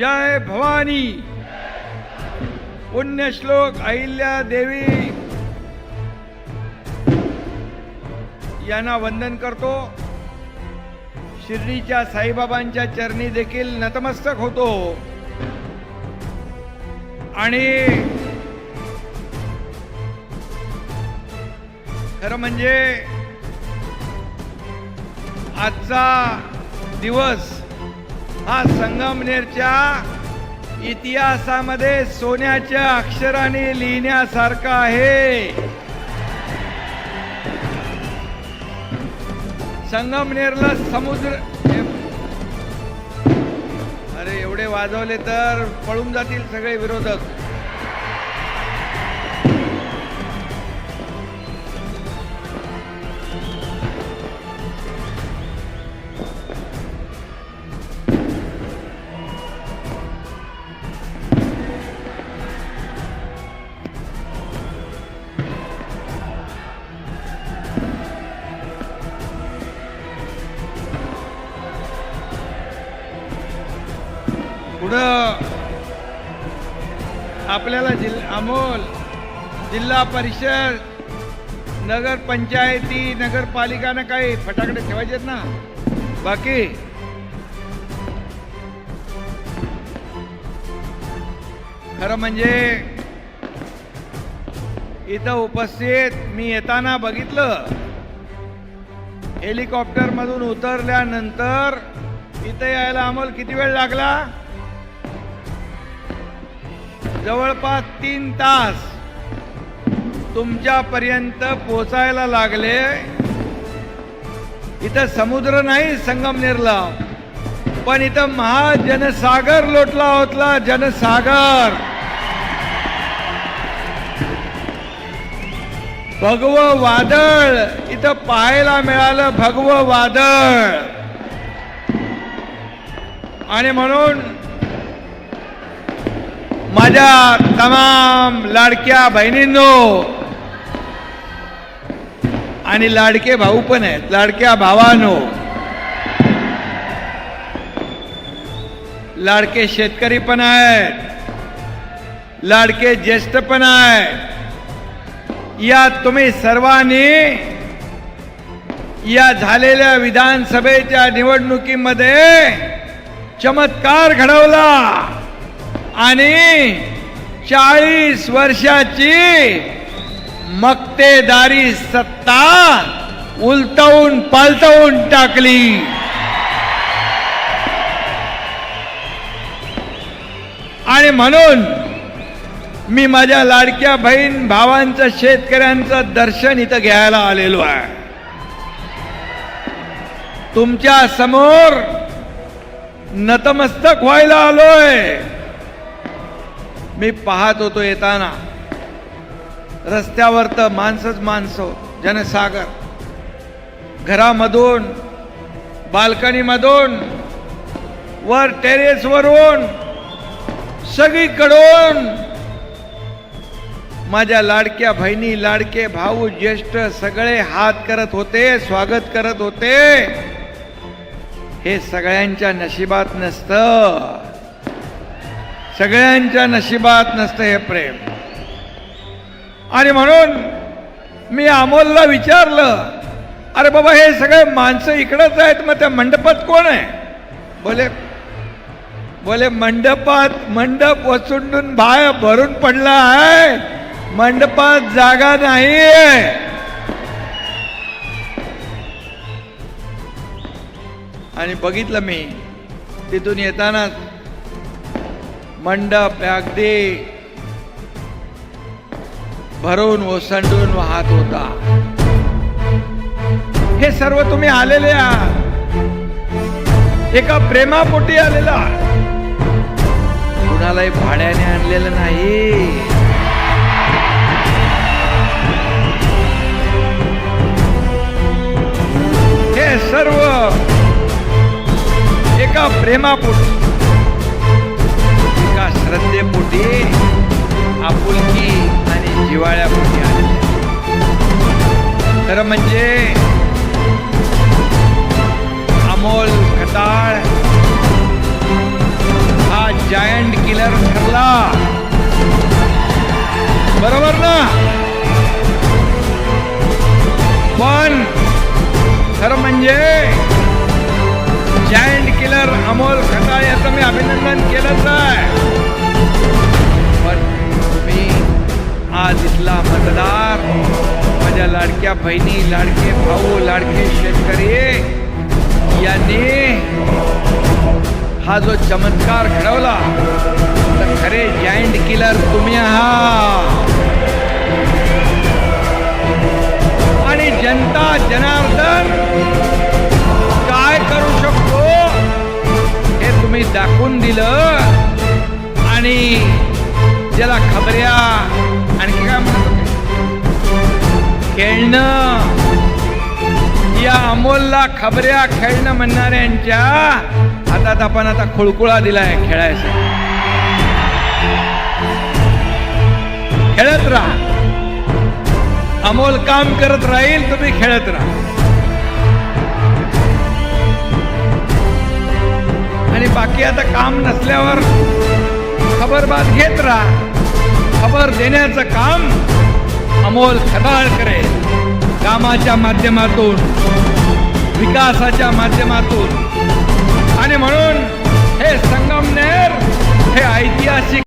जय भवानी. पुण्यश्लोक अहिल्या देवी. यांना वंदन करतो. शिर्डीच्या साईबाबांच्या चरणी देखील नतमस्तक होतो. आणि खरं म्हणजे आजचा दिवस हा संगमनेरच्या इतिहासामध्ये सोन्याच्या अक्षराने लिहिण्यासारखा आहे. संगमनेरला समुद्र अरे एवढे वाजवले तर पळून जातील सगळे विरोधक. पुढं आपल्याला जिल अमोल जिल्हा परिषद नगर पंचायती नगरपालिकानं काही फटाकडे ठेवायचेत ना? बाकी? खरं म्हणजे इथं उपस्थित मी येताना बघितलं. हेलिकॉप्टरमधून उतरल्यानंतर इथं यायला अमोल किती वेळ लागला? जवळपास तीन तास तुमच्यापर्यंत पोचायला लागले. इथं समुद्र नाही संगमनेरला पण इथं महाजनसागर लोटला होतला जनसागर. भगव वादळ इथं पाहायला मिळालं भगव वादळ. आणि म्हणून माझ्या तमाम लाडक्या बहिणींनो आणि लाडके भाऊ पण आहेत लाडक्या भावानो लाडके शेतकरी पण आहेत लाडके ज्येष्ठ पण आहेत. या तुम्ही सर्वांनी या झालेल्या विधानसभेच्या निवडणुकीमध्ये चमत्कार घडवला. आणि चाळीस वर्षाची मक्तेदारी सत्ता उलटवून पालटवून टाकली. आणि म्हणून मी माझ्या लाडक्या बहीण भावांचं शेतकऱ्यांचं दर्शन इथं घ्यायला आलेलो आहे. तुमच्यासमोर नतमस्तक व्हायला आलोय. मी पाहत होतो येताना. रस्त्यावर तर माणसंच माणसं जनसागर. घरामधून बाल्कनीमधून वर टेरेसवरून सगळीकडून. माझ्या लाडक्या बहिणी लाडके भाऊ ज्येष्ठ सगळे हात करत होते स्वागत करत होते. हे सगळ्यांच्या नशिबात नसतं. सगळ्यांच्या नशिबात नसतं हे प्रेम. आणि म्हणून मी अमोलला विचारलं अरे बाबा हे सगळे माणसं इकडंच आहेत मग त्या मंडपात कोण आहे? बोले बोले मंडपात मंडप वचुंडून भाय भरून पडला आहे. मंडपात जागा नाही आणि बघितलं मी तिथून येतानाच मंडप अगदी भरून ओसंडून वाहत होता. हे सर्व तुम्ही आलेले आहात. एका प्रेमापोटी आलेला कुणालाही भाड्याने आणलेलं नाही. हे सर्व एका प्रेमापोटी श्रद्धेपोटी आपुलकी आणि जिवाळ्यापोटी आले खरं म्हणजे अमोल खताळ हा जायंट किलर ठरला. बरोबर ना? पण खरं म्हणजे जायंट किलर अमोल खताळ याचं मी अभिनंदन केलंच आहे. लाडक्या बहिणी लाडके भाऊ लाडके शेतकरी यांनी हा जो चमत्कार घडवला तर खरे जायंट किलर तुम्ही आहात. आणि जनता जनार्दन काय करू शकतो हे तुम्ही दाखवून दिलं. आणि ज्याला खबऱ्या खेळणं. या अमोलला खबऱ्या खेळणं म्हणणाऱ्यांच्या हातात आपण आता खुळकुळा दिलाय खेळायचा खेळत राहा. अमोल काम करत राहील तुम्ही खेळत राहा. आणि बाकी आता काम नसल्यावर खबरबात घेत राहा. खबर देण्याचं काम अमोल खदाळ कामाच्या माध्यमातून विकासाच्या माध्यमातून. आणि म्हणून हे संगमनेर हे ऐतिहासिक